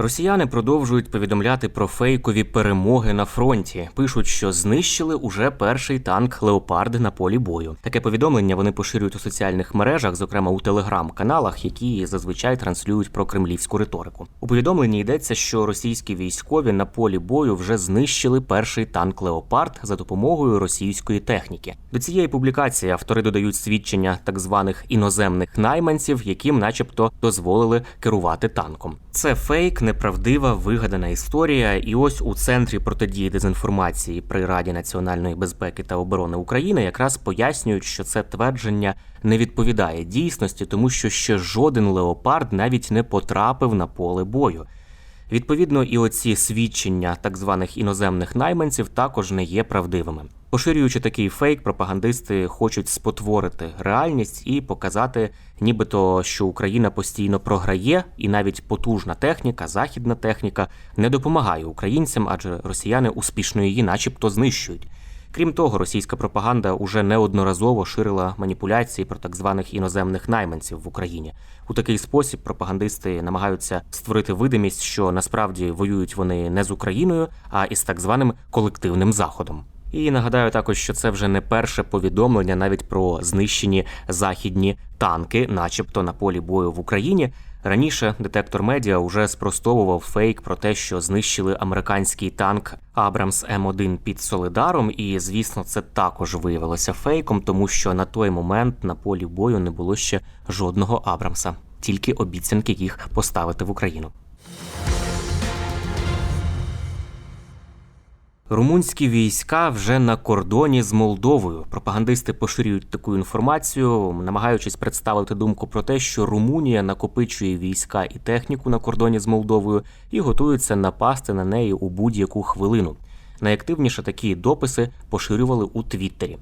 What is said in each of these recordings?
Росіяни продовжують повідомляти про фейкові перемоги на фронті. Пишуть, що знищили уже перший танк Леопард на полі бою. Таке повідомлення вони поширюють у соціальних мережах, зокрема у телеграм-каналах, які зазвичай транслюють про кремлівську риторику. У повідомленні йдеться, що російські військові на полі бою вже знищили перший танк Леопард за допомогою російської техніки. До цієї публікації автори додають свідчення так званих іноземних найманців, яким, начебто, дозволили керувати танком. Це фейк, неправдива, вигадана історія. І ось у центрі протидії дезінформації при Раді національної безпеки та оборони України якраз пояснюють, що це твердження не відповідає дійсності, тому що ще жоден леопард навіть не потрапив на поле бою. Відповідно, і оці свідчення так званих іноземних найманців також не є правдивими. Поширюючи такий фейк, пропагандисти хочуть спотворити реальність і показати, нібито що Україна постійно програє, і навіть потужна техніка, західна техніка не допомагає українцям, адже росіяни успішно її, начебто, знищують. Крім того, російська пропаганда уже неодноразово ширила маніпуляції про так званих іноземних найманців в Україні. У такий спосіб пропагандисти намагаються створити видимість, що насправді воюють вони не з Україною, а із так званим колективним заходом. І нагадаю також, що це вже не перше повідомлення навіть про знищені західні танки, начебто на полі бою в Україні. Раніше детектор медіа уже спростовував фейк про те, що знищили американський танк Абрамс М1 під Солидаром, і звісно, це також виявилося фейком, тому що на той момент на полі бою не було ще жодного Абрамса, тільки обіцянки їх поставити в Україну. Румунські війська вже на кордоні з Молдовою. Пропагандисти поширюють таку інформацію, намагаючись представити думку про те, що Румунія накопичує війська і техніку на кордоні з Молдовою і готується напасти на неї у будь-яку хвилину. Найактивніше такі дописи поширювали у Твіттері.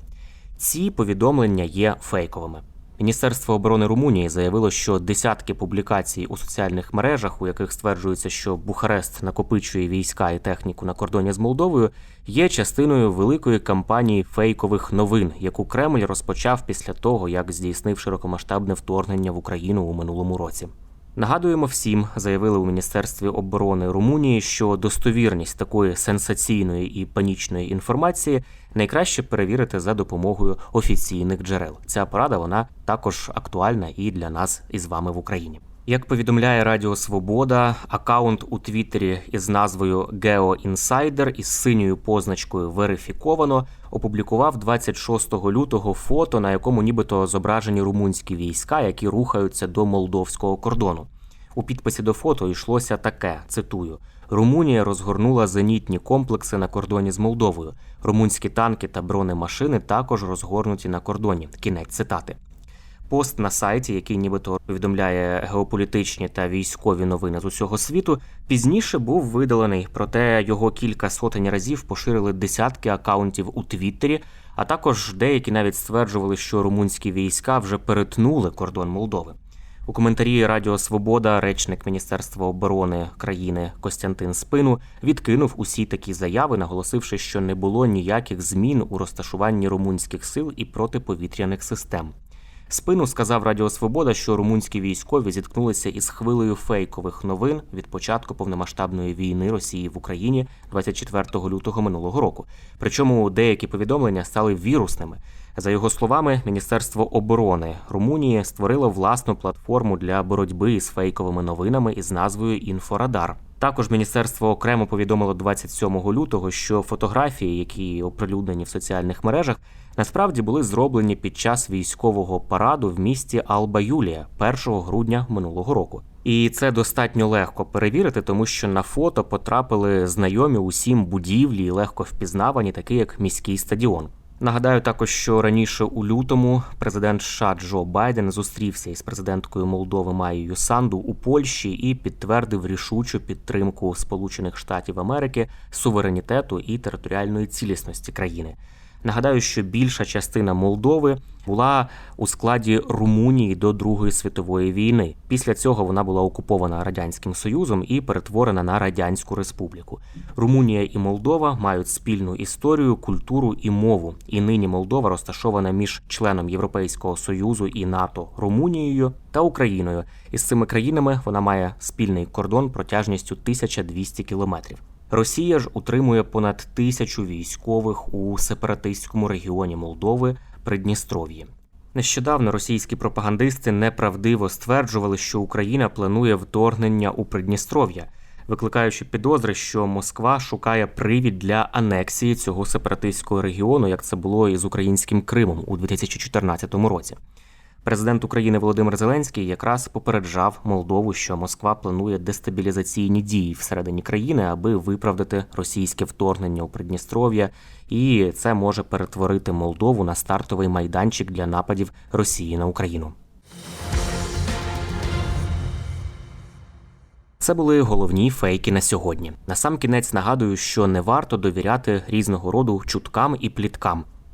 Ці повідомлення є фейковими. Міністерство оборони Румунії заявило, що десятки публікацій у соціальних мережах, у яких стверджується, що Бухарест накопичує війська і техніку на кордоні з Молдовою, є частиною великої кампанії фейкових новин, яку Кремль розпочав після того, як здійснив широкомасштабне вторгнення в Україну у минулому році. Нагадуємо всім, заявили у Міністерстві оборони Румунії, що достовірність такої сенсаційної і панічної інформації найкраще перевірити за допомогою офіційних джерел. Ця порада вона також актуальна і для нас із вами в Україні. Як повідомляє Радіо Свобода, акаунт у Твіттері із назвою GeoInsider із синьою позначкою верифіковано опублікував 26 лютого фото, на якому нібито зображені румунські війська, які рухаються до молдовського кордону. У підписі до фото йшлося таке: цитую: Румунія розгорнула зенітні комплекси на кордоні з Молдовою. Румунські танки та бронемашини також розгорнуті на кордоні. Кінець цитати. Пост на сайті, який нібито повідомляє геополітичні та військові новини з усього світу, пізніше був видалений, проте його кілька сотень разів поширили десятки акаунтів у Твіттері, а також деякі навіть стверджували, що румунські війська вже перетнули кордон Молдови. У коментарі Радіо Свобода речник Міністерства оборони країни Костянтин Спину відкинув усі такі заяви, наголосивши, що не було ніяких змін у розташуванні румунських сил і протиповітряних систем. Спину сказав Радіо Свобода, що румунські військові зіткнулися із хвилею фейкових новин від початку повномасштабної війни Росії в Україні 24 лютого минулого року. Причому деякі повідомлення стали вірусними. За його словами, Міністерство оборони Румунії створило власну платформу для боротьби із фейковими новинами із назвою Інфорадар. Також міністерство окремо повідомило 27 лютого, що фотографії, які оприлюднені в соціальних мережах, насправді були зроблені під час військового параду в місті Алба Юлія 1 грудня минулого року. І це достатньо легко перевірити, тому що на фото потрапили знайомі усім будівлі і легко впізнавані, такі як міський стадіон. Нагадаю також, що раніше у лютому президент США Джо Байден зустрівся із президенткою Молдови Маєю Санду у Польщі і підтвердив рішучу підтримку Сполучених Штатів Америки, суверенітету і територіальної цілісності країни. Нагадаю, що більша частина Молдови була у складі Румунії до Другої світової війни. Після цього вона була окупована радянським союзом і перетворена на радянську республіку. Румунія і Молдова мають спільну історію, культуру і мову. І нині Молдова розташована між членом Європейського союзу і НАТО Румунією та Україною. Із цими країнами вона має спільний кордон протяжністю 1200 кілометрів. Росія ж утримує понад тисячу військових у сепаратистському регіоні Молдови Придністров'ї. Нещодавно російські пропагандисти неправдиво стверджували, що Україна планує вторгнення у Придністров'я, викликаючи підозри, що Москва шукає привід для анексії цього сепаратистського регіону, як це було із українським Кримом у 2014 році. Президент України Володимир Зеленський якраз попереджав Молдову, що Москва планує дестабілізаційні дії всередині країни, аби виправдати російське вторгнення у Придністров'я, і це може перетворити Молдову на стартовий майданчик для нападів Росії на Україну. Це були головні фейки на сьогодні. Насамкінець нагадую, що не варто довіряти різного роду чуткам і пліткам.